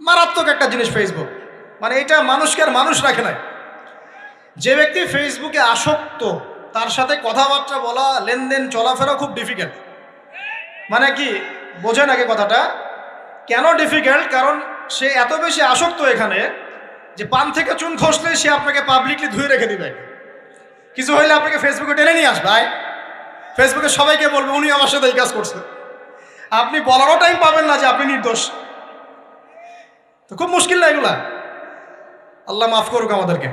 মারাত্মক একটা জিনিস ফেসবুক মানে এটা মানুষকে আর মানুষ রাখে না। যে ব্যক্তি ফেসবুকে আসক্ত, তার সাথে কথাবার্তা বলা, লেনদেন, চলাফেরা খুব ডিফিকাল্ট মানে কি বোঝেন আগে কথাটা? কেন ডিফিকাল্ট কারণ সে এত বেশি আসক্ত এখানে যে পান থেকে চুন খসলে সে আপনাকে পাবলিকলি ধুয়ে রেখে দিবে। কিছু হইলে আপনাকে ফেসবুকে টেনে নিয়ে আসবে। আয়। ফেসবুকে সবাইকে বলবে, উনি আমার সাথে এই কাজ করছে। আপনি বলারও টাইম পাবেন না যে আপনি নির্দোষ। তো খুব মুশকিল না এগুলা? আল্লাহ মাফ করুক আমাদেরকে।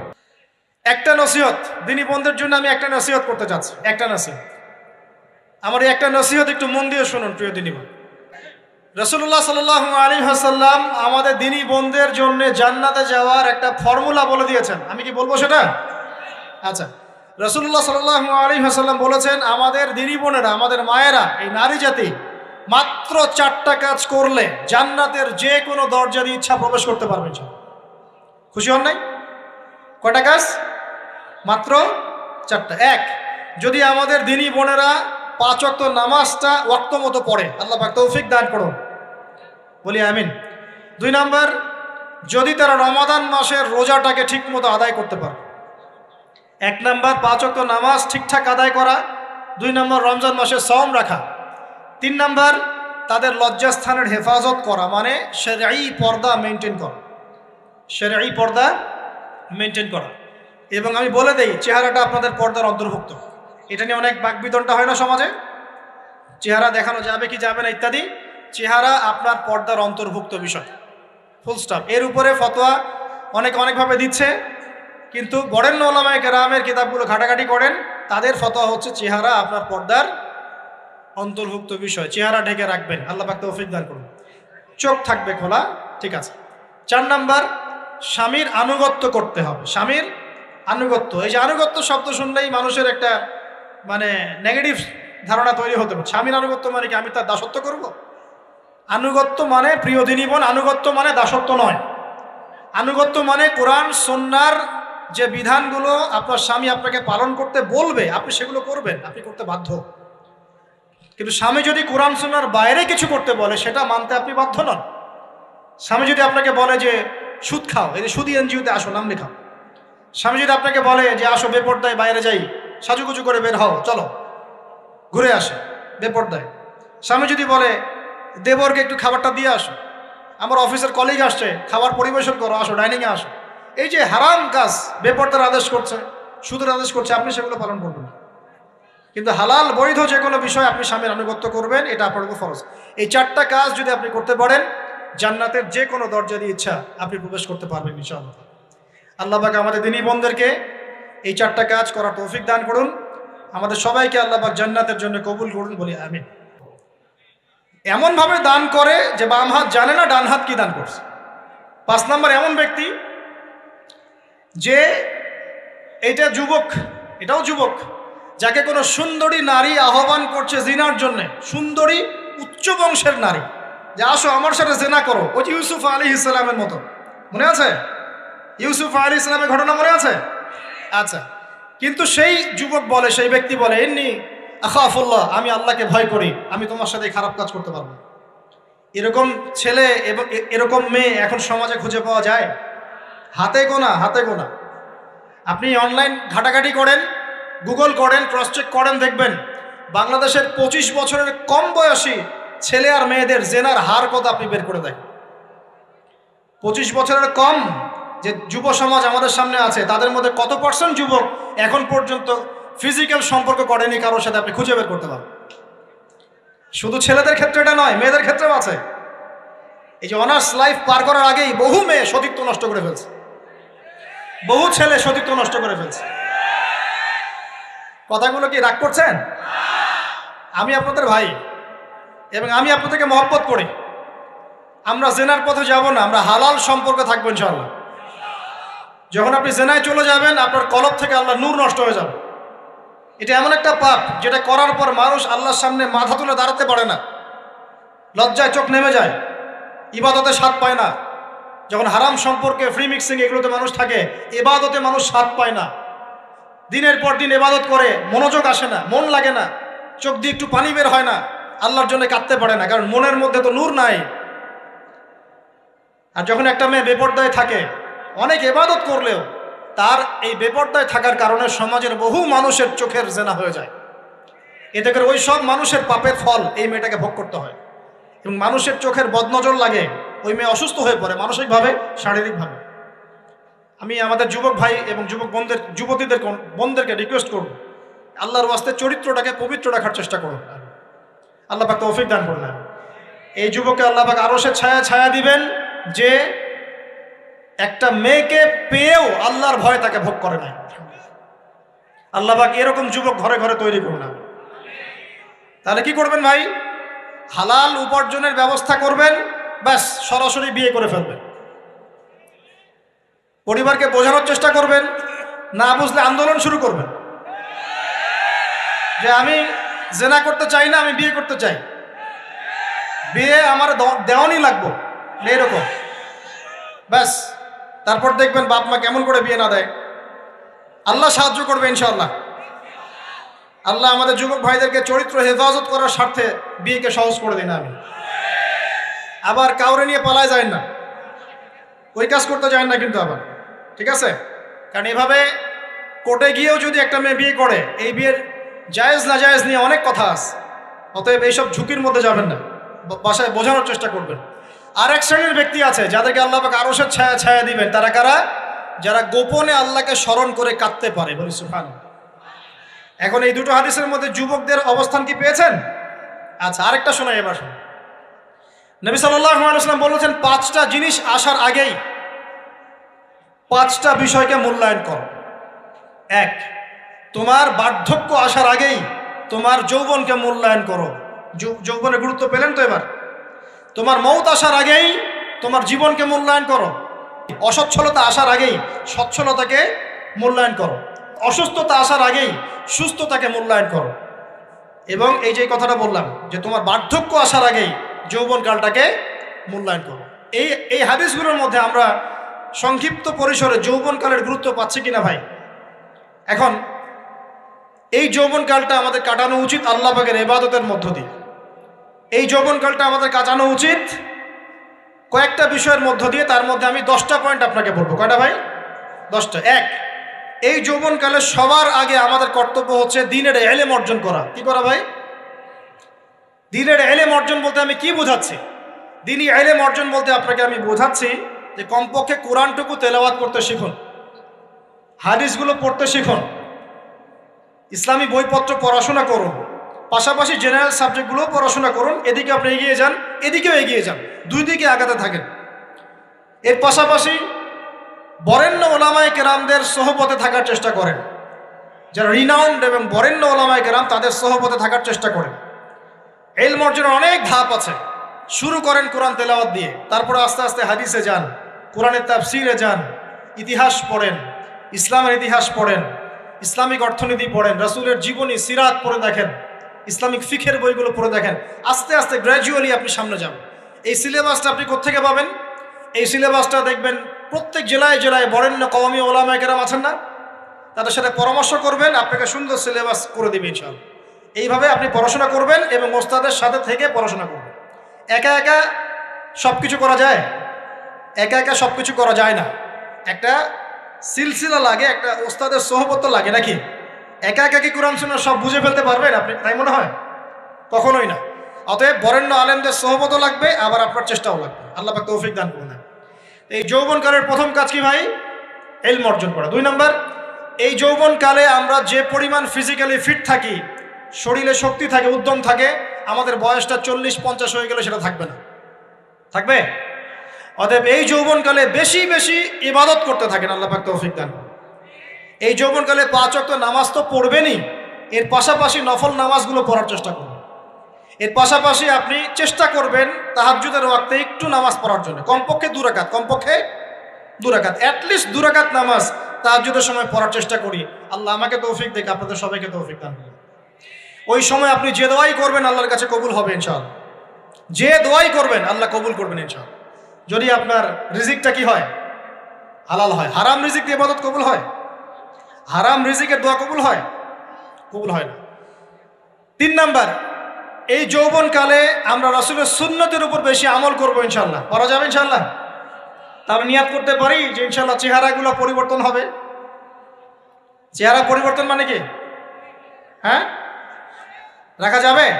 একটা নসিহত, দিনী বন্ধের জন্য আমি একটা নসিহত করতে চাচ্ছি। একটা নসিহত। আমার এই একটা নসিহত একটু মন দিয়ে শুনুন, প্রিয় দিনী বোন রসুল্লাহ সাল আলী হাসাল্লাম আমাদের দিনী বোনদের জন্য জান্নাতে যাওয়ার একটা ফর্মুলা বলে দিয়েছেন। আমি কি বলব সেটা? আচ্ছা। রসুল্লাহ সাল আলী হাসাল্লাম বলেছেন, আমাদের দিনী বোনেরা, আমাদের মায়েরা, এই নারী জাতি মাত্র চারটা কাজ করলে জান্নাতের যে কোনো দরজা দিয়ে ইচ্ছা প্রবেশ করতে পারবে খুশি হন নাই? কয়টা কাজ? মাত্র চারটা। এক, যদি আমাদের দিনী বোনেরা পাঁচ অক্ত নামাজটা ওয়াক্ত মতো পড়ে, আল্লাহ পাক তৌফিক দান করুন। বলি আমিন। দুই নাম্বার, যদি তারা রমাদান মাসের রোজাটাকে ঠিক মতো আদায় করতে পারে। এক নাম্বার, পাঁচ অক্ত নামাজ ঠিকঠাক আদায় করা। দুই নম্বর, রমজান মাসে সম রাখা। তিন নাম্বার, তাদের লজ্জাস্থানের হেফাজত করা মানে সেরাই পর্দা মেনটেন করা। সেরাই পর্দা মেনটেন করা। এবং আমি বলে দেই, চেহারাটা আপনাদের পর্দার অন্তর্ভুক্ত। এটা নিয়ে অনেক বাকবিতনটা হয় না সমাজে? চেহারা দেখানো যাবে কি যাবে না ইত্যাদি। চেহারা আপনার পর্দার অন্তর্ভুক্ত বিষয়। ফুল স্টপ এর উপরে ফতোয়া অনেক অনেকভাবে দিচ্ছে, কিন্তু বরেণ্য ওলামায় কেরামের কিতাবগুলো ঘাটাঘাটি করেন, তাদের ফতোয়া হচ্ছে চেহারা আপনার পর্দার অন্তর্ভুক্ত বিষয়, চেহারা ঢেকে রাখবেন। আল্লাহ পাক তৌফিক দান করুন। চোখ থাকবে খোলা, ঠিক আছে। চার নাম্বার, স্বামীর আনুগত্য করতে হবে। স্বামীর আনুগত্য, এই যে আনুগত্য শব্দ শুনলেই মানুষের একটা মানে নেগেটিভ ধারণা তৈরি হতে পারে। স্বামীর আনুগত্য মানে কি? আমি তার দাসত্ব করব? আনুগত্য মানে প্রিয় দিনীবন আনুগত্য মানে দাসত্ব নয়। আনুগত্য মানে কোরআন সন্ন্যার যে বিধানগুলো আপনার স্বামী আপনাকে পালন করতে বলবে, আপনি সেগুলো করবেন, আপনি করতে বাধ্য। কিন্তু স্বামী যদি কোরআন সন্ন্যার বাইরে কিছু করতে বলে, সেটা মানতে আপনি বাধ্য নন। স্বামী যদি আপনাকে বলে যে, সুদ খাও, এই যে সুদি এনজিওতে আসো, নাম লেখাও। স্বামী যদি আপনাকে বলে যে, আসো বেপর্দায় বাইরে যাই, সাজুগুজু করে বের হও, চলো, ঘুরে আসে, বেপর্দায়। স্বামী যদি বলে, দেবরকে একটু খাবারটা দিয়ে আসো, আমার অফিসের কলিগ আসছে, খাবার পরিবেশন করো, আসো ডাইনিংয়ে আসো। এই যে হারাম কাজ, বেপর্দার আদেশ করছে, সুদের আদেশ করছে, আপনি সেগুলো পালন করবেন। কিন্তু হালাল বৈধ যে কোনো বিষয় আপনি স্বামীর আনুগত্য করবেন, এটা আপনার উপর ফরজ। এই চারটা কাজ যদি আপনি করতে পারেন, জান্নাতের যে কোনো দরজা দিয়ে ইচ্ছা আপনি প্রবেশ করতে পারবেন ইনশাআল্লাহ। আল্লাহ পাক আমাদের দিনী বোনদেরকে এই চারটা কাজ করার তৌফিক দান করুন। আমাদের সবাইকে আল্লাহ জান্নাতের জন্য কবুল করুন বলি আমিন। এমনভাবে দান করে যে বাম হাত জানে না, ডান হাত কি দান করছে। পাঁচ নাম্বার, এমন ব্যক্তি যে এটা যুবক, এটাও যুবক যাকে কোনো সুন্দরী নারী আহ্বান করছে জিনার জন্য, সুন্দরী উচ্চ বংশের নারী। যে আসো আমার সাথে জেনা করো। ওই যে ইউসুফ আলী ইসলামের মতো। মনে আছে? ইউসুফ আলী ইসলামের ঘটনা মনে আছে? আচ্ছা। কিন্তু সেই যুবক বলে, সেই ব্যক্তি বলে, এমনি আখাফুল্লাহ, আমি আল্লাহকে ভয় করি। আমি তোমার সাথে খারাপ কাজ করতে পারব এরকম ছেলে এবং এরকম মেয়ে এখন সমাজে খুঁজে পাওয়া যায়? হাতে গোনা হাতে গোনা। আপনি অনলাইন ঘাটাঘাটি করেন গুগল করেন ক্রস চেক করেন, দেখবেন বাংলাদেশের পঁচিশ বছরের কম বয়সী ছেলে আর মেয়েদের জেনার হার কত আপনি বের করে দেন? পঁচিশ বছরের কম যে যুব সমাজ আমাদের সামনে আছে, তাদের মধ্যে কত পার্সেন্ট যুবক এখন পর্যন্ত ফিজিক্যাল সম্পর্ক করেনি কারোর সাথে আপনি খুঁজে বের করতে পারবেন? শুধু ছেলেদের ক্ষেত্রে এটা নয়, মেয়েদের ক্ষেত্রেও আছে। এই যে অনার্স লাইফ পার করার আগেই বহু মেয়ে সতীত্ব নষ্ট করে ফেলছে। বহু ছেলে সতীত্ব নষ্ট করে ফেলছে। কথাগুলো কি রাগ করছেন? আমি আপনাদের ভাই এবং আমি আপনাদেরকে মহব্বত করি। আমরা জেনার পথে যাব না, আমরা হালাল সম্পর্কে থাকব ইনশাল্লাহ যখন আপনি জেনায় চলে যাবেন, আপনার কলব থেকে আল্লাহ নূর নষ্ট হয়ে যাবে। এটা এমন একটা পাপ যেটা করার পর মানুষ আল্লাহর সামনে মাথা তুলে দাঁড়াতে পারে না। লজ্জায় চোখ নেমে যায়, ইবাদতে স্বাদ পায় না। যখন হারাম সম্পর্কে ফ্রি মিক্সিং এগুলোতে মানুষ থাকে, এবাদতে মানুষ স্বাদ পায় না। দিনের পর দিন এবাদত করে, মনোযোগ আসে না, মন লাগে না, চোখ দিয়ে একটু পানি বের হয় না, আল্লাহর জন্য কাঁদতে পারে না, কারণ মনের মধ্যে তো নূর নাই। আর যখন একটা মেয়ে বেপর্দায় থাকে, অনেক এবাদত করলেও তার এই বেপর্দায় থাকার কারণে সমাজের বহু মানুষের চোখের জেনা হয়ে যায়। এতে করে ওই সব মানুষের পাপের ফল এই মেয়েটাকে ভোগ করতে হয়। এবং মানুষের চোখের বদনজর লাগে, ওই মেয়ে অসুস্থ হয়ে পড়ে মানসিকভাবে, শারীরিকভাবে। আমি আমাদের যুবক ভাই এবং যুবক বোনদের যুবতীদের বোনদেরকে রিকোয়েস্ট করব। আল্লাহর ওয়াস্তে চরিত্রটাকে পবিত্র রাখার চেষ্টা করুন। আল্লাহ পাক তৌফিক দান করলেন এই যুবককে আল্লাহ পাক আরও সে ছায়া ছায়া দিবেন যে একটা মেয়েকে পেয়েও আল্লাহর ভয় তাকে ভোগ করে নাই। আল্লাহ পাক এরকম যুবক ঘরে ঘরে তৈরি করুন। না তাহলে কি করবেন ভাই? হালাল উপার্জনের ব্যবস্থা করবেন, ব্যাস সরাসরি বিয়ে করে ফেলবেন। পরিবারকে বোঝানোর চেষ্টা করবেন, না বুঝলে আন্দোলন শুরু করবেন। যে আমি জেনা করতে চাই না, আমি বিয়ে করতে চাই। বিয়ে আমার দেওয়ানি লাগবো এইরকম ব্যাস, তারপর দেখবেন বাপ মা কেমন করে বিয়ে না দেয়। আল্লাহ সাহায্য করবে ইনশাআল্লাহ। আল্লাহ আমাদের যুবক ভাইদেরকে চরিত্র হেফাজত করার স্বার্থে বিয়েকে সহজ করে দিন আমি আবার কাউরে নিয়ে পালায় যায় না। ওই কাজ করতে যায় না কিন্তু আবার। ঠিক আছে? কারণ এভাবে কোর্টে গিয়েও যদি একটা মেয়ে বিয়ে করে, এই বিয়ের জায়েজ না জায়েজ নিয়ে অনেক কথা আছে। অতএব এইসব ঝুঁকির মধ্যে যাবেন না। বাসায় বোঝানোর চেষ্টা করবেন। আর এক শ্রেণির ব্যক্তি আছে, যাদেরকে আল্লাহ পাক আরও ছায়া ছায়া দিবেন। তারা কারা? যারা গোপনে আল্লাহকে স্মরণ করে কাঁদতে পারে। বলি সুফান এখন এই দুটো হাদিসের মধ্যে যুবকদের অবস্থান কি পেয়েছেন? আচ্ছা আরেকটা শোনাই এবার। নবী সাল্লাম বলেছেন, পাঁচটা জিনিস আসার আগেই পাঁচটা বিষয়কে মূল্যায়ন করো। এক, তোমার বার্ধক্য আসার আগেই তোমার যৌবনকে মূল্যায়ন করো। যৌবনের গুরুত্ব পেলেন তো এবার? তোমার মৌত আসার আগেই তোমার জীবনকে মূল্যায়ন করো। অসচ্ছলতা আসার আগেই সচ্ছলতাকে মূল্যায়ন করো। অসুস্থতা আসার আগেই সুস্থতাকে মূল্যায়ন করো। এবং এই যে কথাটা বললাম, যে তোমার বার্ধক্য আসার আগেই যৌবনকালটাকে মূল্যায়ন করো। এই এই হাদিসগুলোর মধ্যে আমরা সংক্ষিপ্ত পরিসরে যৌবনকালের গুরুত্ব পাচ্ছি কিনা ভাই? এখন, এই যৌবনকালটা আমাদের কাটানো উচিত আল্লাহ পাকের এবাদতের মধ্য দিয়ে। এই যৌবনকালটা আমাদের কাটানো উচিত কয়েকটা বিষয়ের মধ্য দিয়ে, তার মধ্যে আমি দশটা পয়েন্ট আপনাকে বলব। কয়টা ভাই? দশটা। এক, এই যৌবনকালে সবার আগে আমাদের কর্তব্য হচ্ছে দিনের এলেম অর্জন করা। কি করা ভাই? দিনের এলেম অর্জন বলতে আমি কি বোঝাচ্ছি? দিনই এলেম অর্জন বলতে আপনাকে আমি বোঝাচ্ছি যে কমপক্ষে কোরআনটুকু তেলাওয়াত করতে শিখুন, হাদিসগুলো পড়তে শিখুন, ইসলামী বইপত্র পড়াশোনা করুন, পাশাপাশি জেনারেল সাবজেক্টগুলো পড়াশোনা করুন, এদিকে আপনি এগিয়ে যান, এদিকেও এগিয়ে যান, দুই দিকে আগাতে থাকেন। এর পাশাপাশি বরেণ্য ওলামায় কেরামদের সহপথে থাকার চেষ্টা করেন। যারা রিনাউন্ড এবং বরেণ্য ওলামায় কেরাম, তাদের সহপথে থাকার চেষ্টা করেন। এল অর্জনের অনেক ধাপ আছে। শুরু করেন কোরআন তেলাওয়াত দিয়ে, তারপরে আস্তে আস্তে হাদিসে যান। কোরআনের তাফসিরে যান, ইতিহাস পড়েন, ইসলামের ইতিহাস পড়েন, ইসলামিক অর্থনীতি পড়েন, রাসূলের জীবনী, সিরাত পড়ে দেখেন, ইসলামিক ফিখের বইগুলো পড়ে দেখেন, আস্তে আস্তে গ্র্যাজুয়ালি আপনি সামনে যান। এই সিলেবাসটা আপনি কোত্থেকে পাবেন? এই সিলেবাসটা দেখবেন প্রত্যেক জেলায় জেলায় বরেণ্য কওমি ওলামায় কেরাম আছেন না? তাদের সাথে পরামর্শ করবেন, আপনাকে সুন্দর সিলেবাস করে দিবে ইনশাআল্লাহ। এইভাবে আপনি পড়াশোনা করবেন এবং ওস্তাদের সাথে থেকে পড়াশোনা করবেন। একা একা সব কিছু করা যায়? একা একা সব কিছু করা যায় না। একটা সিলসিলা লাগে, একটা ওস্তাদের সহবত লাগে নাকি? একা একা কি কোরআন শোনা সব বুঝে ফেলতে পারবেন আপনি? তাই মনে হয়? কখনোই না। অতএব বরেণ্য আলেমদের সহবত লাগবে, আবার আপনার চেষ্টাও লাগবে। আল্লাহ পাক তৌফিক দান করুন। এই যৌবনকালের প্রথম কাজ কি ভাই? এলম অর্জন করা। দুই নম্বর, এই যৌবনকালে আমরা যে পরিমাণ ফিজিক্যালি ফিট থাকি, শরীরে শক্তি থাকে, উদ্যম থাকে, আমাদের বয়সটা চল্লিশ পঞ্চাশ হয়ে গেলে সেটা থাকবে না। থাকবে? অতএব এই যৌবনকালে বেশি বেশি ইবাদত করতে থাকেন, আল্লাহ পাক তৌফিক দান। এই যৌবনকালে পাঁচ অক্ত নামাজ তো পড়বেনই, এর পাশাপাশি নফল নামাজগুলো পড়ার চেষ্টা করুন। এর পাশাপাশি আপনি চেষ্টা করবেন তাহাজ্জুদের ওয়াক্তে একটু নামাজ পড়ার জন্য। কমপক্ষে দুরাকাত কমপক্ষে দুরাকাত অ্যাটলিস্ট দুরাকাত নামাজ তাহাজ্জুদের সময় পড়ার চেষ্টা করি। আল্লাহ আমাকে তৌফিক দেখে, আপনাদের সবাইকে তৌফিক দান। ওই সময় আপনি যে দোয়াই করবেন আল্লাহর কাছে কবুল হবে ইনশাআল্লাহ। যে দোয়াই করবেন আল্লাহ কবুল করবেন ইনশাআল্লাহ। যদি আপনার রিজিকটা কি হয়? হালাল হয়। হারাম রিজিক দিয়ে ইবাদত কবুল হয়? হারাম রিজিকের দোয়া কবুল হয়? কবুল হয় না। তিন নাম্বার, এই যৌবনকালে আমরা রসুলের সুন্নতের উপর বেশি আমল করব ইনশাল্লাহ করা যাবে ইনশাল্লাহ তাহলে নিয়াত করতে পারি যে ইনশাল্লাহ চেহারাগুলো পরিবর্তন হবে। চেহারা পরিবর্তন মানে কি? হ্যাঁ? রাখা যাবে?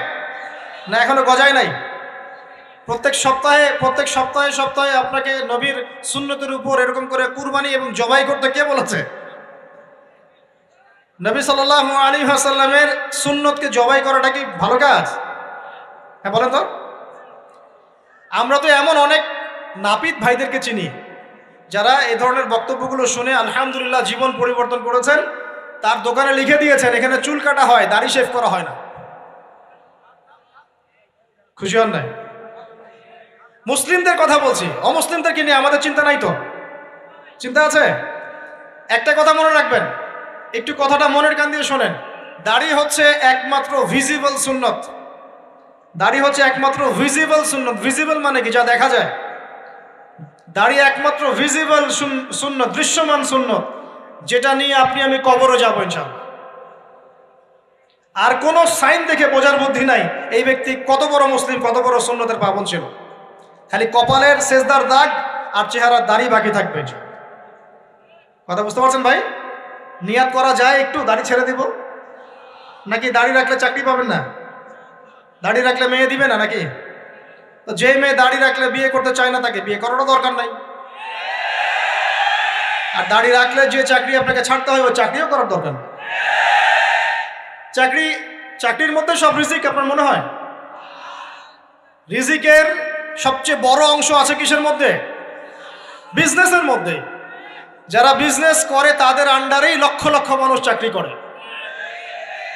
না, এখনও গজায় নাই? প্রত্যেক সপ্তাহে প্রত্যেক সপ্তাহে সপ্তাহে আপনাকে নবীর সুন্নতের উপর এরকম করে কুরবানি এবং জবাই করতে কে বলেছে? নবী সাল্লাহ আলী হাসাল্লামের সুন্নতকে জবাই করাটা কি ভালো কাজ? হ্যাঁ বলেন তো। আমরা তো এমন অনেক নাপিত ভাইদেরকে চিনি, যারা এই ধরনের বক্তব্যগুলো শুনে আলহামদুলিল্লাহ জীবন পরিবর্তন করেছেন, তার দোকানে লিখে দিয়েছেন, এখানে চুল কাটা হয়, দাড়ি শেভ করা হয় না। খুশি হন নাই? মুসলিমদের কথা বলছি, অমুসলিমদেরকে নিয়ে আমাদের চিন্তা নাই তো? চিন্তা আছে? একটা কথা মনে রাখবেন, একটু কথাটা মনের কান দিয়ে শোনেন। দাড়ি হচ্ছে একমাত্র ভিজিবল সুন্নত। দাড়ি হচ্ছে একমাত্র ভিজিবল সুন্নত। ভিজিবল মানে কি? যা দেখা যায়। দাড়ি একমাত্র ভিজিবল শূন্য দৃশ্যমান শূন্য যেটা নিয়ে আপনি, আমি কবরও যাব ইনশাল্লাহ আর কোনো সাইন দেখে বোঝার বুদ্ধি নাই, এই ব্যক্তি কত বড় মুসলিম, কত বড় সুন্নতের পাবন ছিল। খালি কপালের সেজদার দাগ আর চেহারার দাড়ি বাকি থাকবে কথা বুঝতে পারছেন ভাই? নিয়াত করা যায়, একটু দাড়ি ছেড়ে দিব। নাকি দাড়ি রাখলে চাকরি পাবেন না? দাড়ি রাখলে মেয়ে দিবে না নাকি? তো যে মেয়ে দাড়ি রাখলে বিয়ে করতে চায় না তাকে বিয়ে করারও দরকার নাই। আর দাড়ি রাখলে যে চাকরি আপনাকে ছাড়তে হয়, ওই চাকরিও করার দরকার নেই। চাকরি, চাকরির মধ্যে সব রিজিক আপনার মনে হয়? রিজিকের সবচেয়ে বড় অংশ আছে কিসের মধ্যে? বিজনেসের মধ্যে। যারা বিজনেস করে তাদের আন্ডারেই লক্ষ লক্ষ মানুষ চাকরি করে।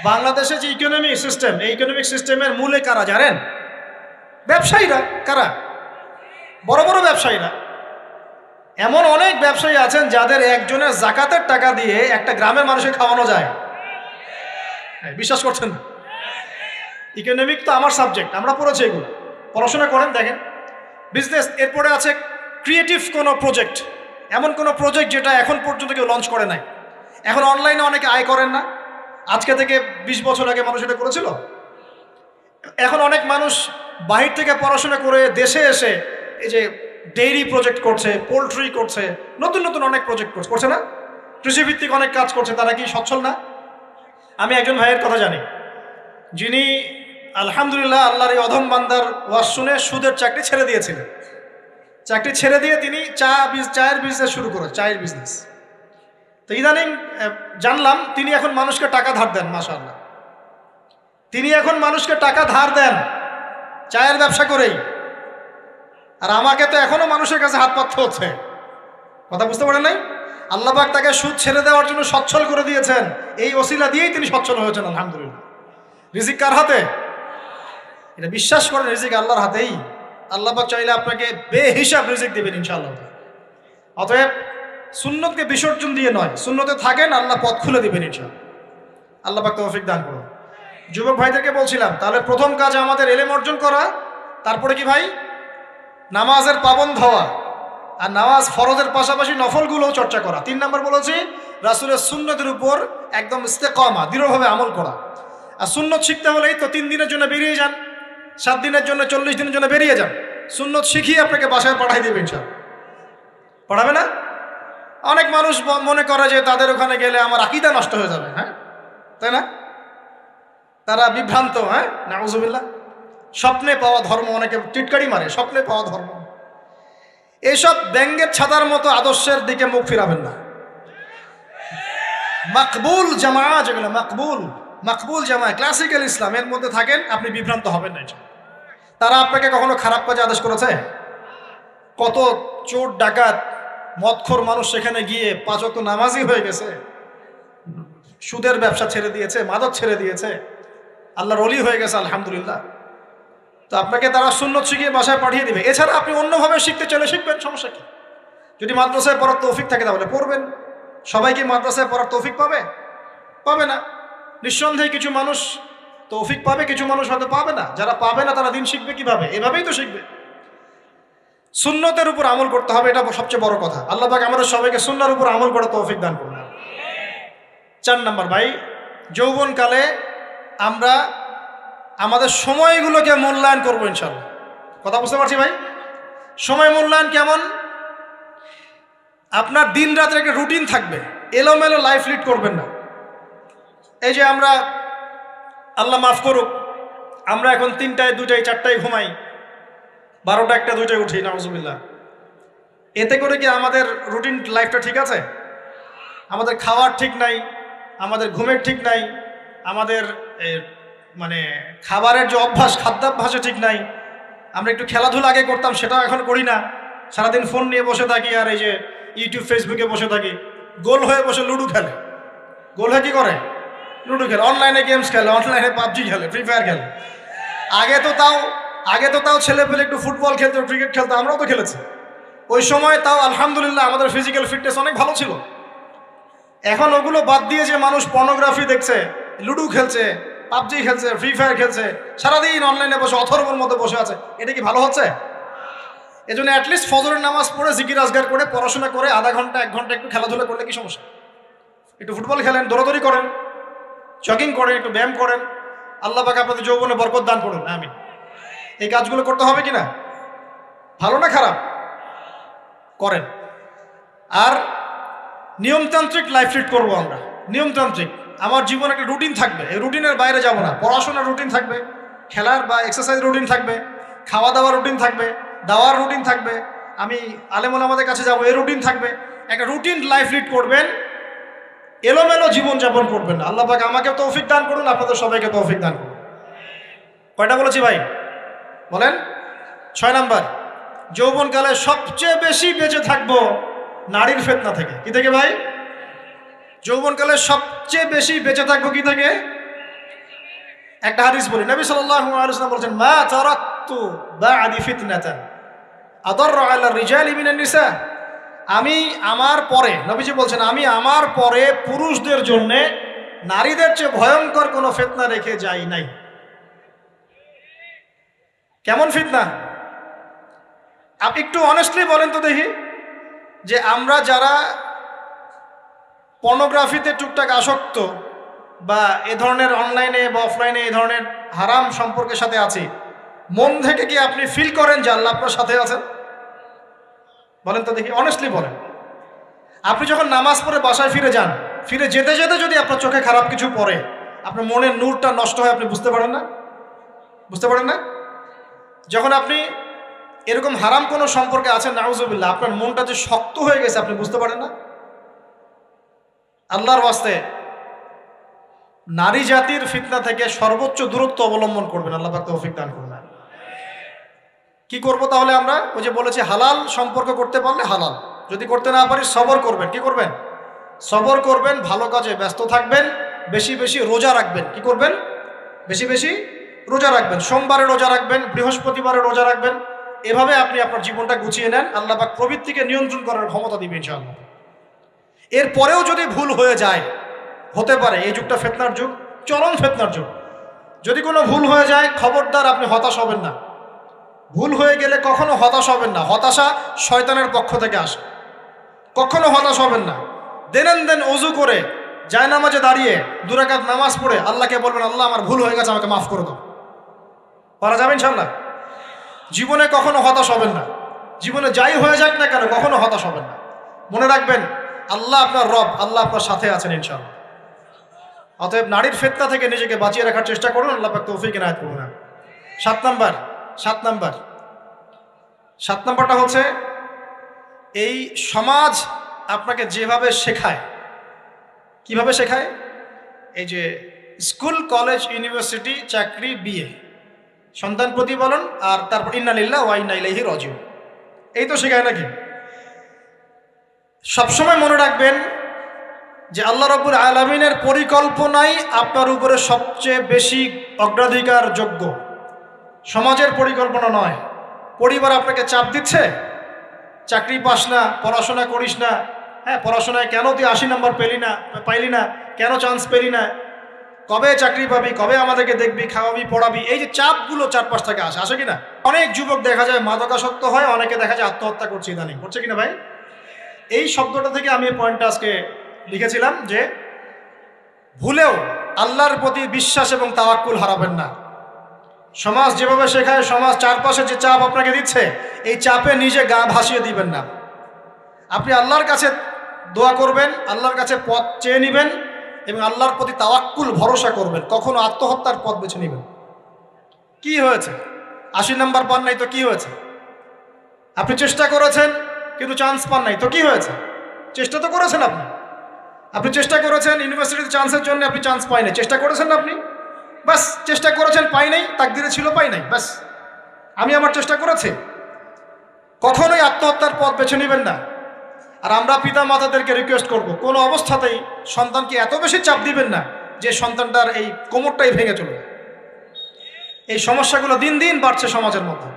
বাংলাদেশে যে ইকোনমিক সিস্টেম এই ইকোনমিক সিস্টেমের মূলে কারা জানেন? ব্যবসায়ীরা কারা? বড় বড় ব্যবসায়ীরা। এমন অনেক ব্যবসায়ী আছেন যাদের একজনের জাকাতের টাকা দিয়ে একটা গ্রামের মানুষকে খাওয়ানো যায়। হ্যাঁ, বিশ্বাস করছেন না? ইকোনমিক তো আমার সাবজেক্ট আমরা পড়েছি এগুলো। পড়াশোনা করেন দেখেন। বিজনেস এরপরে আছে ক্রিয়েটিভ কোনো প্রজেক্ট এমন কোনো প্রজেক্ট যেটা এখন পর্যন্ত কেউ লঞ্চ করে নাই। এখন অনলাইনে অনেকে আয় করেন না। আজকে থেকে ২০ বছর আগে মানুষ এটা করেছিল। এখন অনেক মানুষ বাহির থেকে পড়াশোনা করে দেশে এসে এই যে ডেইরি প্রজেক্ট করছে পোলট্রি করছে, নতুন নতুন অনেক প্রজেক্ট করছে। করছে না? কৃষিভিত্তিক অনেক কাজ করছে, তারা কি সচ্ছল না? আমি একজন ভাইয়ের কথা জানি। যিনি আলহামদুলিল্লাহ, আল্লাহর এই অধম বান্দার ওয়াজ শুনে সুদের চাকরি ছেড়ে দিয়েছিলেন। চাকরি ছেড়ে দিয়ে তিনি চা চায়ের বিজনেস শুরু করে চায়ের বিজনেস তো ইদানিং জানলাম, তিনি এখন মানুষকে টাকা ধার দেন, মাশাআল্লাহ। তিনি এখন মানুষকে টাকা ধার দেন, চায়ের ব্যবসা করেই। আর আমাকে তো এখনও মানুষের কাছে হাত পাততে হচ্ছে। কথা বুঝতে পারেন নাই? আল্লাহবাক তাকে সুদ ছেড়ে দেওয়ার জন্য সচ্ছল করে দিয়েছেন। এই ওসিলা দিয়েই তিনি সচ্ছল হয়েছেন, আলহামদুলিল্লাহ। রিজিক কার হাতে? এটা বিশ্বাস করেন, রিজিক আল্লাহর হাতেই। আল্লাহবাক চাইলে আপনাকে বেহিসাব রিজিক দেবেন ইনশাআল্লাহ। অতএব সুন্নতকে বিসর্জন দিয়ে নয়, সুন্নতে থাকেন, আল্লাহ পথ খুলে দিবেন ইনশাআল্লাহ। আল্লাহবাক তৌফিক দান করুন। যুবক ভাইদেরকে বলছিলাম, তাহলে প্রথম কাজ আমাদের এলেম অর্জন করা, তারপরে কি ভাই? নামাজের পাবন্ধ হওয়া আর নামাজ ফরজের পাশাপাশি নফলগুলোও চর্চা করা। তিন নম্বর বলেছি, রাসুলের সুন্নতের উপর একদম ইস্তেকমা, দৃঢ়ভাবে আমল করা। আর সুন্নত শিখতে হলেই তো তিন দিনের জন্য বেরিয়ে যান। সাত দিনের জন্য, চল্লিশ দিনের জন্য বেরিয়ে যান। সুন্নত শিখিয়ে আপনাকে বাসায় পাঠাই দেবেন সব পড়াবে না? অনেক মানুষ মনে করে যে তাদের ওখানে গেলে আমার আকিদা নষ্ট হয়ে যাবে হ্যাঁ? তাই না? তারা বিভ্রান্ত হ্যাঁ? নাউজুবিল্লাহ। স্বপ্নে পাওয়া ধর্ম অনেকে টিটকারি মারে, স্বপ্নে পাওয়া ধর্ম। এইসব ব্যঙ্গের ছাতার মতো আদর্শের দিকে মুখ ফিরাবেন না। মাকবুল জামা যেগুলো মাকবুল মাকবুল জামা ক্লাসিক্যাল ইসলাম, এর মধ্যে থাকেন, আপনি বিভ্রান্ত হবেন না তারা আপনাকে কখনো খারাপ কাজে আদেশ করেছে? কত চোর, ডাকাত, মদখোর মানুষ সেখানে গিয়ে পাঁচক নামাজি হয়ে গেছে, সুদের ব্যবসা ছেড়ে দিয়েছে, মাদক ছেড়ে দিয়েছে, আল্লাহর অলি হয়ে গেছে, আলহামদুলিল্লাহ। তো আপনাকে তারা সুন্নত শিখিয়ে বাসায় পাঠিয়ে দিবে। এছাড়া আপনি অন্যভাবে শিখতে চলে শিখবেন, সমস্যা কি? যদি মাদ্রাসায় পড়ার তৌফিক থাকে তাহলে পড়বেন। সবাই কি মাদ্রাসায় পড়ার তৌফিক পাবে? পাবে না। নিঃসন্দেহে কিছু মানুষ তৌফিক পাবে, কিছু মানুষ হয়তো পাবে না। যারা পাবে না, তারা দিন শিখবে কীভাবে? এভাবেই তো শিখবে। সুন্নতের উপর আমল করতে হবে, এটা সবচেয়ে বড় কথা। আল্লাহ পাক আমাদের সবাইকে সুন্নার উপর আমল করে তৌফিক দান করুন। চার নাম্বার, ভাই, যৌবনকালে আমরা আমাদের সময়গুলোকে মূল্যায়ন করব ইনশাল্লাহ কথা বুঝতে পারছি, ভাই? সময় মূল্যায়ন কেমন? আপনার দিন রাতের একটা রুটিন থাকবে। এলোমেলো লাইফ লিড করবেন না। এই যে আমরা আল্লাহ মাফ করুক, আমরা এখন তিনটায়, দুটায়, চারটায় ঘুমাই। বারোটা একটা দুইটায় উঠি, নাউজুবিল্লাহ। এতে করে কি আমাদের রুটিন লাইফটা ঠিক আছে? আমাদের খাওয়ার ঠিক নাই, আমাদের ঘুমের ঠিক নাই, আমাদের মানে খাবারের যে অভ্যাস, খাদ্যাভ্যাসে ঠিক নাই। আমরা একটু খেলাধুলা আগে করতাম, সেটাও এখন করি না। সারাদিন ফোন নিয়ে বসে থাকি আর এই যে ইউটিউব ফেসবুকে বসে থাকি। গোল হয়ে বসে লুডো খেলে। গোল হয়ে কী করে? লুডো খেলে অনলাইনে গেমস খেলে অনলাইনে পাবজি খেলে ফ্রি ফায়ার খেলে। আগে তো তাও, আগে তো তাও ছেলে পেলে একটু ফুটবল খেলতো ক্রিকেট খেলতো, আমরাও তো খেলেছি। ওই সময় তাও আলহামদুলিল্লাহ আমাদের ফিজিক্যাল ফিটনেস অনেক ভালো ছিল। এখন ওগুলো বাদ দিয়ে যে মানুষ পর্নোগ্রাফি দেখছে, লুডো খেলছে পাবজি খেলছে ফ্রি ফায়ার খেলছে, সারাদিন অনলাইনে বসে, অথর্বর মতো বসে আছে, এটা কি ভালো হচ্ছে? এই এজন্য অ্যাটলিস্ট ফজরের নামাজ পড়ে জিকির আজগার করে, পড়াশোনা করে, আধা ঘণ্টা, এক ঘণ্টা একটু খেলাধুলা করলে কি সমস্যা? একটু ফুটবল খেলেন, দৌড়াদৌড়ি করেন জগিং করেন, একটু ব্যায়াম করেন। আল্লাহ পাকে আপনাদের যৌবনে বরকত দান করুন। আমি এই কাজগুলো করতে হবে কি না ভালো না খারাপ? করেন। আর নিয়মতান্ত্রিক লাইফ লিড করব আমরা। নিয়মতান্ত্রিক। আমার জীবনে একটা রুটিন থাকবে। এই রুটিনের বাইরে যাব না। পড়াশোনার রুটিন থাকবে। খেলার বা এক্সারসাইজ রুটিন থাকবে। খাওয়া দাওয়ার রুটিন থাকবে। দাওয়ার রুটিন থাকবে। আমি আলেমুল আমাদের কাছে যাব। এই রুটিন থাকবে। একটা রুটিন লাইফ লিড করবেন। এলোমেলো জীবন যাপন করবেন না। আল্লাহ পাক আমাকে তৌফিক দান করুন, আপনাদের সবাইকে তৌফিক দান করুন। কয়টা বলেছি ভাই? বলেন। ছয় নাম্বার, যৌবনকালে সবচেয়ে বেশি বেঁচে থাকব নারীর ফেতনা থেকে। কি থেকে ভাই? যৌবনকালে সবচেয়ে বেশি বেঁচে থাকব কি থেকে? একটা হাদিস বলি। নবী ওয়াসাল্লাম বলেছেন, মা তারাক্তু বা'দি ফিতনাতান আদার আলা রিজালি মিনান নিসা। আমি আমার পরে, নবীজি বলছেন, আমি আমার পরে পুরুষদের জন্যে নারীদের চেয়ে ভয়ঙ্কর কোনো ফিতনা রেখে যাই নাই। কেমন ফিতনা? আপনি একটু অনেস্টলি বলেন তো দেখি, যে আমরা যারা পর্নোগ্রাফিতে টুকটাক আসক্ত বা এ ধরনের অনলাইনে বা অফলাইনে এ ধরনের হারাম সম্পর্কের সাথে আছি, মন থেকে কি আপনি ফিল করেন যে আল্লাহ আপনার সাথে আছেন? বলেন তো দেখি অনেস্টলি বলেন। আপনি যখন নামাজ পড়ে বাসায় ফিরে যান, ফিরে যেতে যেতে যদি আপনার চোখে খারাপ কিছু পড়ে, আপনার মনের নূরটা নষ্ট হয়, আপনি বুঝতে পারেন না? বুঝতে পারেন না? যখন আপনি এরকম হারাম কোনো সম্পর্কে আছেন, নাউজুবিল্লাহ, আপনার মনটা যে শক্ত হয়ে গেছে, আপনি বুঝতে পারেন না? আল্লাহর ওয়াস্তে নারী জাতির ফিতনা থেকে সর্বোচ্চ দূরত্ব অবলম্বন করবেন, আল্লাহ পাক তৌফিক দান করবেন কি করব তাহলে আমরা? ওই যে বলেছি, হালাল সম্পর্ক করতে পারলে হালাল। যদি করতে না পারি সবর করবেন। কি করবেন? সবর করবেন, ভালো কাজে ব্যস্ত থাকবেন, বেশি বেশি রোজা রাখবেন। কি করবেন? বেশি বেশি রোজা রাখবেন। সোমবারে রোজা রাখবেন, বৃহস্পতিবারে রোজা রাখবেন। এভাবে আপনি আপনার জীবনটা গুছিয়ে নেন। আল্লাহ পাক প্রবৃত্তিকে নিয়ন্ত্রণ করার ক্ষমতা দিবে ইনশাআল্লাহ। এরপরেও যদি ভুল হয়ে যায়, হতে পারে, এই যুগটা ফেতনার যুগ, চরম ফেতনার যুগ। যদি কোনো ভুল হয়ে যায়, খবরদার আপনি হতাশ হবেন না। ভুল হয়ে গেলে কখনো হতাশ হবেন না। হতাশা শয়তানের পক্ষ থেকে আসে। কখনো হতাশ হবেন না। দেনেন, দেন অজু করে যায় নামাজে দাঁড়িয়ে দুরাকাত নামাজ পড়ে আল্লাহকে বলবেন, আল্লাহ, আমার ভুল হয়ে গেছে, আমাকে মাফ করে দাও। পারা যাবেন ইনশাল্লাহ জীবনে কখনো হতাশ হবেন না। জীবনে যাই হয়ে যাক না কেন, কখনো হতাশ হবেন না। মনে রাখবেন, আল্লাহ আপনার রব, আল্লাহ আপনার সাথে আছেন ইনশাল্লাহ অতএব নারীর ফেতনা থেকে নিজেকে বাঁচিয়ে রাখার চেষ্টা করুন, আল্লাহ পাক তৌফিক এনায়ত করুন। সাত নাম্বার সাত নাম্বার। সাত নাম্বারটা হচ্ছে, এই সমাজ আপনাকে যেভাবে শেখায়, কীভাবে শেখায়? এই যে স্কুল, কলেজ, ইউনিভার্সিটি, চাকরি, বিয়ে। সন্তান প্রতিপালন আর তারপর ইন্নালিল্লাহ ওয়াইনা ইলাইহি রজিউ এই তো শেখায় নাকি? সবসময় মনে রাখবেন যে আল্লাহ রব্বুল আলমিনের পরিকল্পনাই আপনার উপরে সবচেয়ে বেশি অগ্রাধিকার যোগ্য সমাজের পরিকল্পনা নয়। পরিবার আপনাকে চাপ দিচ্ছে? চাকরি পাস না, পড়াশোনা করিস না। হ্যাঁ পড়াশোনায় কেন তুই আশি নম্বর পেলি না, পাইলি না? কেন চান্স পেলি না? কবে চাকরি পাবি, কবে আমাদেরকে দেখবি, খাওয়াবি, পড়াবি? এই যে চাপগুলো চারপাশ থেকে আসে আসে কিনা? অনেক যুবক দেখা যায় মাদকাসক্ত হয়, অনেকে দেখা যায় আত্মহত্যা করছে ইদানিং। করছে কিনা ভাই? এই শব্দটা থেকে আমি পয়েন্টটা আজকে লিখেছিলাম যে, ভুলেও আল্লাহর প্রতি বিশ্বাস এবং তাওয়াক্কুল হারাবেন না। সমাজ যেভাবে শেখায়, সমাজ চারপাশে যে চাপ আপনাকে দিচ্ছে, এই চাপে নিজে গা ভাসিয়ে দিবেন না। আপনি আল্লাহর কাছে দোয়া করবেন, আল্লাহর কাছে পথ চেয়ে নেবেন এবং আল্লাহর প্রতি তাওয়াক্কুল, ভরসা করবেন। কখনো আত্মহত্যার পথ বেছে নেবেন। কি হয়েছে? আশি নাম্বার পান নাই তো কি হয়েছে? আপনি চেষ্টা করেছেন, কিন্তু চান্স পান নাই তো কি হয়েছে? চেষ্টা তো করেছেন আপনি। আপনি চেষ্টা করেছেন ইউনিভার্সিটিতে চান্সের জন্য আপনি চান্স পাইনি। চেষ্টা করেছেন আপনি? বাস, চেষ্টা করেছেন, পাই নাই, তাকদিরে ছিল, পাই নাই, বাস। আমি আমার চেষ্টা করেছি। কখনোই আত্মহত্যার পথ বেছে নেবেন না। আর আমরা পিতা মাতাদেরকে রিকোয়েস্ট করব, কোনো অবস্থাতেই সন্তানকে এত বেশি চাপ দিবেন না যে সন্তানটার এই কোমরটাই ভেঙে চলবে এই সমস্যাগুলো দিন দিন বাড়ছে সমাজের মধ্যে।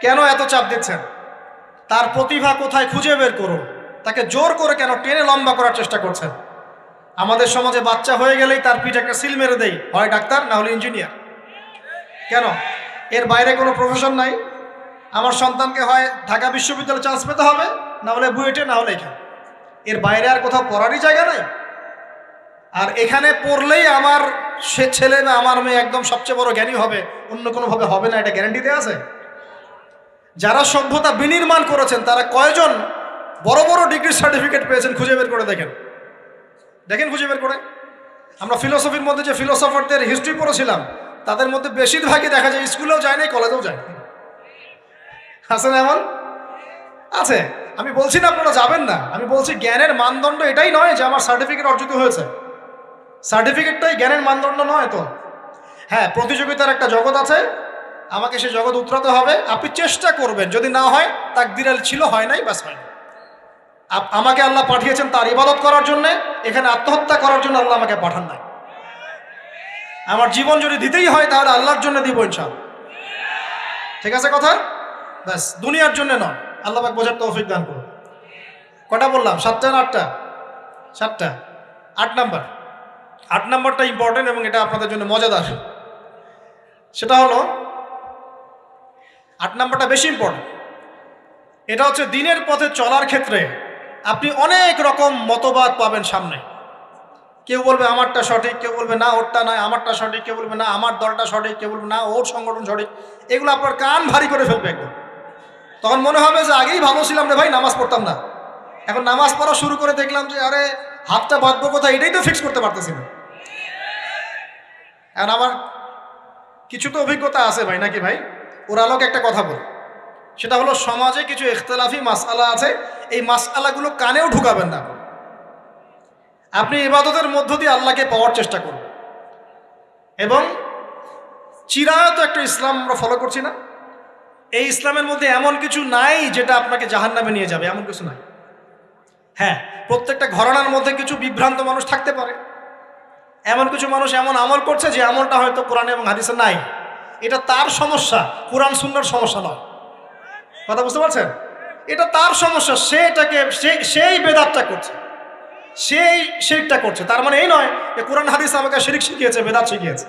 কেন এত চাপ দিচ্ছেন? তার প্রতিভা কোথায় খুঁজে বের করুন। তাকে জোর করে কেন টেনে লম্বা করার চেষ্টা করছেন? আমাদের সমাজে বাচ্চা হয়ে গেলেই তার পিঠে একটা সিল মেরে দেয় হয় ডাক্তার, না হলে ইঞ্জিনিয়ার। কেন? এর বাইরে কোনো প্রফেশন নাই। আমার সন্তানকে হয় ঢাকা বিশ্ববিদ্যালয়ে চান্স পেতে হবে, না হলে বুয়েটে, না হলে এখানে। এর বাইরে আর কোথাও পড়ারই জায়গা নাই। আর এখানে পড়লেই আমার সে ছেলে না আমার মেয়ে একদম সবচেয়ে বড় জ্ঞানী হবে, অন্য কোনোভাবে হবে না, এটা গ্যারান্টি দেওয়া আছে? যারা সভ্যতা বিনির্মাণ করেছেন, তারা কয়জন বড় বড় ডিগ্রি সার্টিফিকেট পেয়েছেন, খুঁজে বের করে দেখেন। দেখেন খুঁজে বের করে। আমরা ফিলোসফির মধ্যে যে ফিলোসফারদের হিস্ট্রি পড়েছিলাম, তাদের মধ্যে বেশিরভাগই দেখা যায় স্কুলেও যায় নাই কলেজেও যায়। আছে না এমন? আছে। আমি বলছি না আপনারা যাবেন না। আমি বলছি জ্ঞানের মানদণ্ড এটাই নয় যে আমার সার্টিফিকেট অর্জিত হয়েছে। সার্টিফিকেটটাই জ্ঞানের মানদণ্ড নয় তো। হ্যাঁ প্রতিযোগিতার একটা জগৎ আছে। আমাকে সে জগৎ উতরাতে হবে। আপনি চেষ্টা করবেন। যদি না হয় তাকদিরাল ছিল, হয় নাই বাস হয় আমাকে আল্লাহ পাঠিয়েছেন তার ইবাদত করার জন্যে, এখানে আত্মহত্যা করার জন্য আল্লাহ আমাকে পাঠান নাই। আমার জীবন যদি দিতেই হয়, তাহলে আল্লাহর জন্য দিব ইনশাল ঠিক আছে কথা? ব্যাস, দুনিয়ার জন্য নয়। আল্লাহ পাক বোঝার তৌফিক দান করুন। কটা বললাম? সাতটা না আটটা? সাতটা। আট নাম্বার। আট নাম্বারটা ইম্পর্টেন্ট এবং এটা আপনাদের জন্য মজাদার। সেটা হলো, আট নাম্বারটা বেশি ইম্পর্টেন্ট এটা হচ্ছে দিনের পথে চলার ক্ষেত্রে আপনি অনেক রকম মতবাদ পাবেন সামনে। কেউ বলবে আমারটা সঠিক, কেউ বলবে না, ওরটা নয়, আমারটা সঠিক, কেউ বলবে না, আমার দলটা সঠিক, কেউ বলবে না, ওর সংগঠন সঠিক। এগুলো আপনার কান ভারী করে ফেলবে একদম। তখন মনে হবে যে আগেই ভালো ছিলাম রে ভাই, নামাজ পড়তাম না। এখন নামাজ পড়া শুরু করে দেখলাম যে, আরে, হাতটা বাঁধবো কোথায়? এটাই তো ফিক্স করতে পারতেছি না। এখন আমার কিছু তো অভিজ্ঞতা আছে ভাই, নাকি ভাই? ওর আলোকে একটা কথা বল। সেটা হলো সমাজে কিছু ইখতলাফি মাসআলা আছে, এই মাসআলাগুলো কানেও ঢুকাবেন না আপনি। ইবাদতের মধ্য দিয়ে আল্লাহকে পাওয়ার চেষ্টা করুন। এবং চিরায়ত একটা ইসলাম আমরা ফলো করছি না। এই ইসলামের মধ্যে এমন কিছু নাই যেটা আপনাকে জাহান্নামে নিয়ে যাবে, এমন কিছু নাই। হ্যাঁ প্রত্যেকটা ঘরানার মধ্যে কিছু বিভ্রান্ত মানুষ থাকতে পারে। এমন কিছু মানুষ এমন আমল করছে যে আমলটা হয়তো কোরআন এবং হাদিসে নাই। এটা তার সমস্যা, কোরআন সুন্নার সমস্যা নয়। কথা বুঝতে পারছেন? এটা তার সমস্যা, সে এটাকে সেই বেদাতটা করছে। সেই শিরিকটা করছে। তার মানে এই নয় যে কোরআন হাদিস আমাকে শিরিক শিখিয়েছে, বেদাত শিখিয়েছে।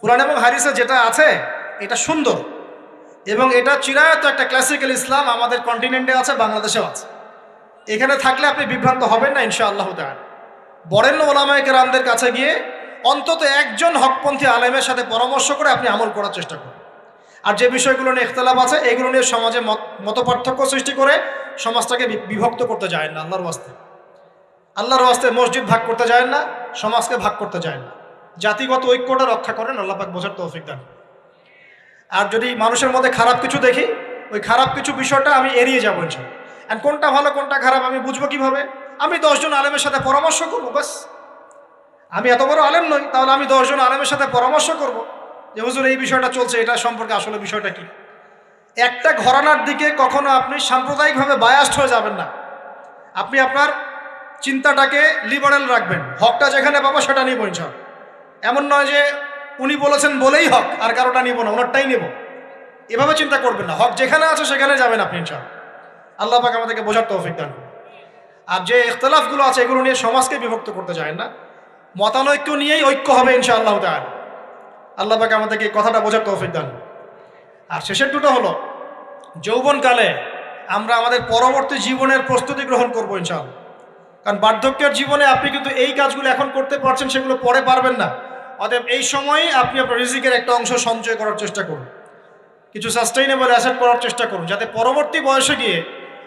কোরআন এবং হাদিসে যেটা আছে, এটা সুন্দর। এবং এটা চিরায়ত একটা ক্লাসিক্যাল ইসলাম আমাদের কন্টিনেন্টে আছে, বাংলাদেশেও আছে। এখানে থাকলে আপনি বিভ্রান্ত হবেন না ইনশা আল্লাহ তাআলা। বরেণ্য ওলামায় কেরামদের কাছে গিয়ে অন্তত একজন হকপন্থী আলেমের সাথে পরামর্শ করে আপনি আমল করার চেষ্টা করুন। আর যে বিষয়গুলো নিয়ে ইখতলাফ আছে, এগুলো নিয়ে সমাজে মত পার্থক্য সৃষ্টি করে সমাজটাকে বিভক্ত করতে যায় না আল্লাহর ওয়াস্তে। আল্লাহর ওয়াস্তে মসজিদ ভাগ করতে যায় না, সমাজকে ভাগ করতে যায় না। জাতিগত ঐক্যটা রক্ষা করেন, আল্লাহ পাক বোঝার তৌফিক দান। আর যদি মানুষের মধ্যে খারাপ কিছু দেখি, ওই খারাপ কিছু বিষয়টা আমি এড়িয়ে যাব অ্যান্ড কোনটা ভালো, কোনটা খারাপ, আমি বুঝব কীভাবে? আমি দশজন আলেমের সাথে পরামর্শ করব বাস আমি এত বড় আলেম নই, তাহলে আমি দশজন আলেমের সাথে পরামর্শ করব। যে হুজুর, এই বিষয়টা চলছে, এটা সম্পর্কে আসলে বিষয়টা কি? একটা ঘরানার দিকে কখনো আপনি সাম্প্রদায়িকভাবে বায়াস্ট হয়ে যাবেন না। আপনি আপনার চিন্তাটাকে লিবারেল রাখবেন। হকটা যেখানে পাবো সেটা নিব ইনশাল এমন নয় যে উনি বলেছেন বলেই হক, আর কারোটা নিব না ওনারটাই নেব। এভাবে চিন্তা করবেন না। হক যেখানে আছে সেখানে যাবেন আপনি ইনশাল আল্লাহ পাক আমাদেরকে বোঝার তৌফিক দান আর যে ইখতলাফগুলো আছে, এগুলো নিয়ে সমাজকে বিভক্ত করতে যায় না। মতানৈক্য নিয়েই ঐক্য হবে ইনশা আল্লাহ তাআলা। আল্লাহ পাক আমাদেরকে এই কথাটা বোঝার তৌফিক দান। আর শেষের দুটো হলো, যৌবনকালে আমরা আমাদের পরবর্তী জীবনের প্রস্তুতি গ্রহণ করব ইনশাআল্লাহ। কারণ বার্ধক্যের জীবনে আপনি কিন্তু এই কাজগুলো এখন করতে পারছেন, সেগুলো পরে পারবেন না। অতএব এই সময়ই আপনি আপনার রিজিকের একটা অংশ সঞ্চয় করার চেষ্টা করুন। কিছু সাস্টেইনেবল অ্যাসেট করার চেষ্টা করুন, যাতে পরবর্তী বয়সে গিয়ে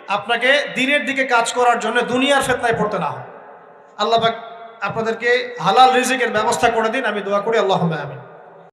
আপনাকে দিনের দিকে কাজ করার জন্য দুনিয়ার ফেতনায় পড়তে না হয়। আল্লাহ আপনাদেরকে হালাল রিজিকের ব্যবস্থা করে দিন, আমি দোয়া করি আল্লাহ আমিন।